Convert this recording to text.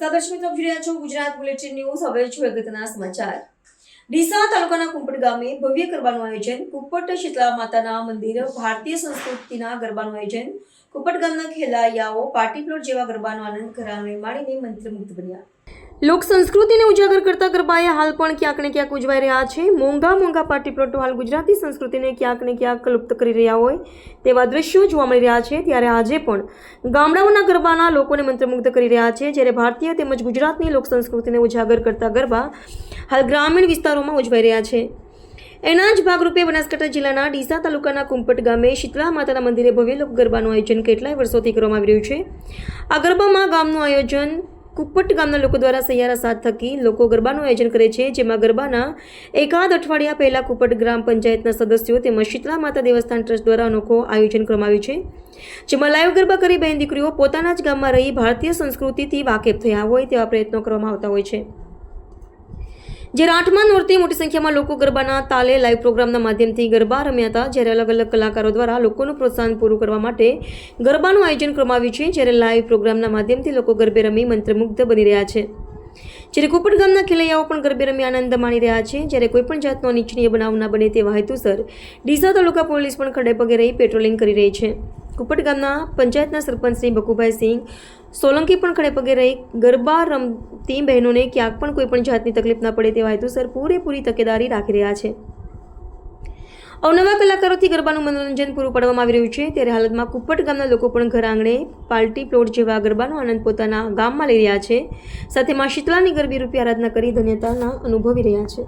દર્શક મિત્રો જોઈ રહ્યા છો ગુજરાત બુલેટિન ન્યૂઝ. હવે છું અગત્યના સમાચાર. ડીસા તાલુકાના કુંપટ ગામે ભવ્ય ગરબાનું આયોજન, કુંપટ શીતળા માતાના મંદિર, ભારતીય સંસ્કૃતિના ગરબાનું આયોજન કુંપટ ગામના ખેલાયાઓ પાર્ટી પ્લોટ જેવા ગરબાનો આનંદ કરાવને માણીને મંત્રમુગ્ધ બન્યા. લોક સંસ્કૃતિને ઉજાગર કરતા ગરબાએ હાલ પણ ક્યાંક ને ક્યાંક ઉજવાઈ રહ્યા છે. મોંઘા મોંઘા પાર્ટી પ્લોટો હાલ ગુજરાતી સંસ્કૃતિને ક્યાંક ને ક્યાંક લુપ્ત કરી રહ્યા હોય તેવા દ્રશ્યો જોવા મળી રહ્યા છે. ત્યારે આજે પણ ગામડાઓના ગરબાના લોકોને મંત્રમુગ્ધ કરી રહ્યા છે. જ્યારે ભારતીય તેમજ ગુજરાતની લોક સંસ્કૃતિને ઉજાગર કરતા ગરબા હાલ ગ્રામીણ વિસ્તારોમાં ઉજવાઈ રહ્યા છે. એના જ ભાગરૂપે બનાસકાંઠા જિલ્લાના ડીસા તાલુકાના કુંપટ ગામે શીતળા માતાના મંદિરે ભવ્ય લોક ગરબાનું આયોજન કેટલાય વર્ષોથી કરવામાં આવી રહ્યું છે. આ ગરબામાં ગામનું આયોજન કુપ્પટ ગામના લોકો દ્વારા સૈયારા સાથ થકી લોકો ગરબાનું આયોજન કરે છે, જેમાં ગરબાના એકાદ અઠવાડિયા પહેલા કુપટ ગ્રામ પંચાયતના સદસ્યો તેમજ શીતળા માતા દેવસ્થાન ટ્રસ્ટ દ્વારા અનોખો આયોજન કરવામાં આવ્યું છે. જેમાં લાઈવ ગરબા કરી બહેન દીકરીઓ પોતાના જ ગામમાં રહી ભારતીય સંસ્કૃતિથી વાકેફ થયા હોય તેવા પ્રયત્નો કરવામાં આવતા હોય છે. જ્યારે આઠમા નોરતે મોટી સંખ્યામાં લોકો ગરબાના તાલે લાઈવ પ્રોગ્રામના માધ્યમથી ગરબા રમ્યા હતા, જ્યારે અલગ અલગ કલાકારો દ્વારા લોકોનું પ્રોત્સાહન પૂરું કરવા માટે ગરબાનું આયોજન કરવામાં આવ્યું છે, જ્યારે લાઈવ પ્રોગ્રામના માધ્યમથી લોકો ગરબે રમી મંત્રમુગ્ધ બની રહ્યા છે. જ્યારે કુપટ ગામના ખેલૈયાઓ પણ ગરબે રમી આનંદ માણી રહ્યા છે, જ્યારે કોઈપણ જાતનો અનિચ્છનીય બનાવ ના બને તેવા હેતુસર ડીસા તાલુકા પોલીસ પણ ખડે પગે રહી પેટ્રોલિંગ કરી રહી છે. કુપટ ગામના પંચાયતના સરપંચ શ્રી બકુભાઈ સિંહ સોલંકી પણ ખડે પગે રહી. ગરબા રમતી બહેનોને ક્યાંક પણ કોઈ પણ જાતની તકલીફ ના પડે તેવા હેતુસર પૂરેપૂરી તકેદારી રાખી રહ્યા છે. અવનવા કલાકારોથી ગરબાનું મનોરંજન પૂરું પાડવામાં આવી રહ્યું છે. ત્યારે હાલતમાં કુપટ ગામના લોકો પણ ઘર આંગણે પાર્ટી પ્લોટ જેવા ગરબાનો આનંદ પોતાના ગામમાં લઈ રહ્યા છે. સાથે માં શીતળાની ગરબી રૂપી આરાધના કરી ધન્યતાના અનુભવી રહ્યા છે.